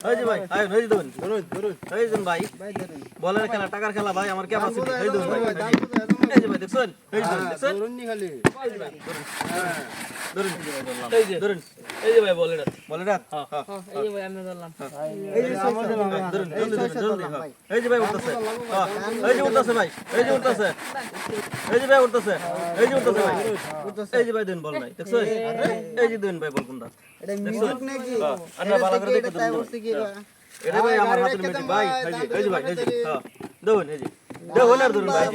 এই যে ভাই আয় এই ধরুন ধরুন এই যে ভাই ভাই ধরুন বলের খেলা টাকার খেলা ভাই আমার ক্যাপাসিটি এই ভাই এই যে ভাই দেখছেন এই যে দেখছেন ধরুন নি খালি হ্যাঁ ধরুন এই যে ধরুন এই যে ভাই বল এটা হ্যাঁ হ্যাঁ এই যে ভাই আমি ধরলাম এই যে দাম ধরুন ধরুন হ্যাঁ এই যে ভাই উঠতেছে হ্যাঁ এই যে উঠতেছে ভাই এই যে উঠতেছে এই যে ভাই উঠতেছে এই যে উঠতেছে ভাই এই যে ভাই দিন বল নাই দেখছেন এই যে দিন ভাই বল কোনটা এটা মিউজিক নাকি হ্যাঁ আন্না করে দেখে ভাই আমার হাতের মেটি ভাই এই যে ভাই এই যে হ্যাঁ দেখুন এই যে। দেখুন আর ধরুন ভাই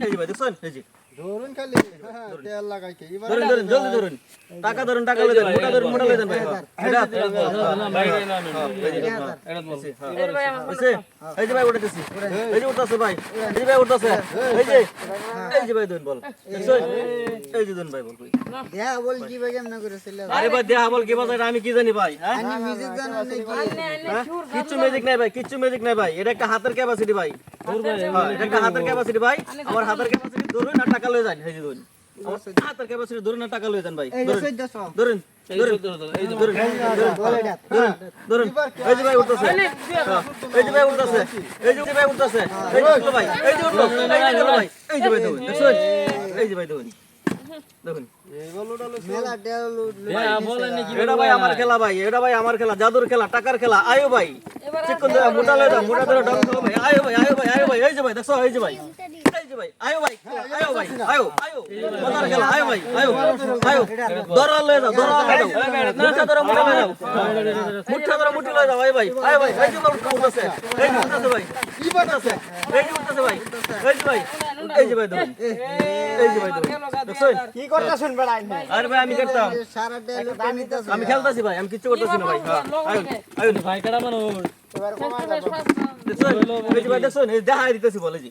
এই যে ভাই দেখুন এই যে। ধরুন খালি হ্যাঁ তেল লাগাই এবার ধরুন ধরুন জলদি ধরুন টাকা ধরুন টাকা লই দেন মোটা ধরুন মোটা লই দেন ভাই এটা এই যে হ্যাঁ এই যে ভাই আমার হইছে? এই যে ভাই উঠতেছি এই যে উঠতেছে ভাই এই ভাই উঠতেছে এই যে এই যে ভাই দুন বল এই যে দুন ভাই বল দেয়া বল কি ভাই কেমন করেছিল আরে ভাই দেহা বল কি বাজায় আমি কি জানি ভাই হ্যাঁ আমি মিউজিক জানো নাকি হ্যাঁ? কিচ্ছু ম্যাজিক নাই ভাই কিচ্ছু ম্যাজিক নাই ভাই এটা একটা হাতের ক্যাপাসিটি ভাই হ্যাঁ, এটা একটা হাতের ক্যাপাসিটি ভাই আমার হাতের ক্যাপাসিটি ধরুন আর টাকা লয়ে যান এই যে ধরুন হাতের ক্যাপাসিটি ধরুন আর টাকা লয়ে যান ভাই ধরুন সহ্য সব ধরুন ধরুন এই যে ধরুন বল এটা ধরুন ধরুন এই যে ভাই উঠতেছে হ্যাঁ, এই যে ভাই উঠতেছে এই যে ভাই উঠতেছে এই যে উঠল ভাই এই যে উঠল এই যে উঠল ভাই এই যে ভাই দেখুন দেখুন এই যে ভাই দেখুন দেখুন মেলা তেল লুট এটা ভাই আমার খেলা ভাই এটা ভাই আমার খেলা জাদুর খেলা টাকার খেলা আয়ো ভাই চিকন মোটা লয়ে মোটা ধরে ডং ভাই আয়ো ভাই আয়ো ভাই আয়ো ভাই এই যে ভাই দেখো এই যে ভাই এই যে ভাই আয়ো ভাই আয়ো ভাই আয়ো আয়ো। মজার খেলা আয়ো ভাই আয়ো আয়ো। দরা লয়ে যাও দরা লয়ে যাও। মুঠা ধরে মোটা লয়ে যাও মুঠা ধরে মুঠি লয়ে যাও আয় ভাই। আয় ভাই এই যে ভাই উঠতেছে এই যে উঠতেছে ভাই। কি উঠতেছে এই যে উঠতেছে ভাই এই যে ভাই এই যে ভাই দেখুন এই যে ভাই দেখুন দেখছেন? কি করতেছেন বেড়াই আরে ভাই আমি করতাম সারা নিতেছ আমি খেলতেছি ভাই আমি কিচ্ছু করতেছি না ভাই। হ্যাঁ আয়ুন আয়ুন ভাই কেডা মানুষ? এবার কমাই দাও দেখছেন? এই যে ভাই দেখছেন? এই দেখাই দিতেছি বলে জি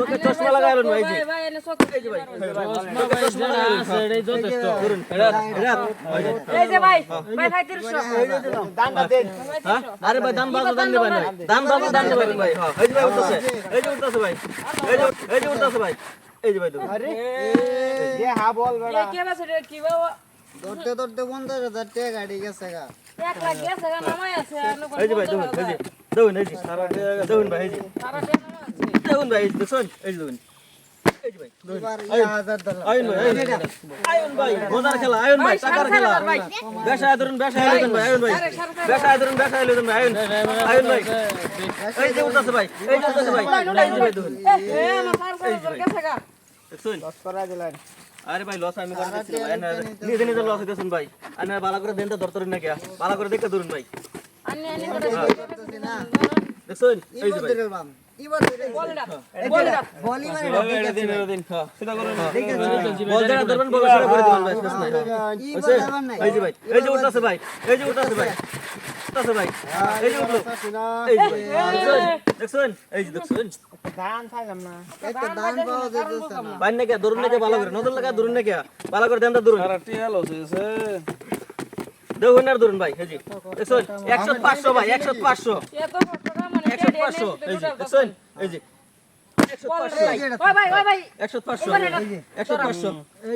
চোখে চশমা লাগাইলেন ভাই জি হ্যাঁ। ধরুন এটা এটা এই যে ভাই ভাই ভাই 300 দানটা দেন? আরে ভাই দান বাজো দান দেবেন ভাই দান বাজো দান দেবেন ভাই। হ্যাঁ এই যে ভাই উঠতেছে। এই যে উঠতেছে ভাই। এই যে এই যে উঠতেছে ভাই। এই যে ভাই আরে দে হা বল বেড়া। কে বাসে রে? কি বাবা? ধরতে ধরতে পঞ্চাশ হাজার টাকা গাড়ি গেছে গা। এক লাখ গেছে গা নামাই আছে এই যে ভাই দেখুন এই যে দেখুন এই যে। দেখুন ভাই এই যে সারা টাকা নামাই আছে দেখুন ভাই দেখুন এই দেখুন আরে ভাই লস আমি করে দিচ্ছি ভাই না নিজে নিজে লস হইতেছেন ভাই। আনে বালা করে দেন তো ধরতরেন না কিয়া বালা করে দেখতে ধরুন ভাই। না। দেখুন এই যে ভাই। ভালো করে দেন ধরুন দেখুন আর ধরুন ভাই এই যে। দেখছেন? 100 500 ভাই 100 500 এই যে এই যে 100 500 ওই ভাই ওই ভাই 100 500 100 500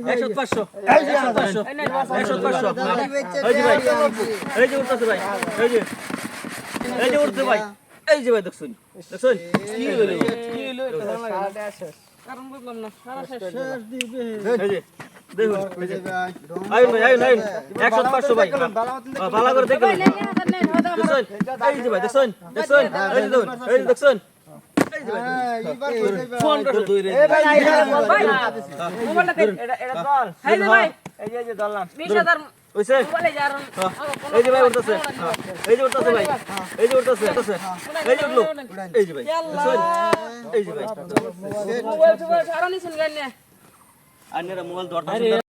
100 500 100 500 এই নাই বাসা 100 500 গাড়ি বেচে এই যে ভাই টাকা আনছি। এই যে উঠতেছে ভাই এই যে এই যে উঠতে ভাই এই যে ভাই দেখছেন দেখছেন কি হলো কারণ বুঝলাম না সারা শেষ এই যে দেখুন এই যে আইন ভাই আইন আইন 100 500 ভাই হ্যাঁ, ভালো করে দেখুন এই যে ভাই দেখছেন দেখছেন এই যে দেখুন এই যে দেখছেন এই যে ভাই এবার ধরে ফোন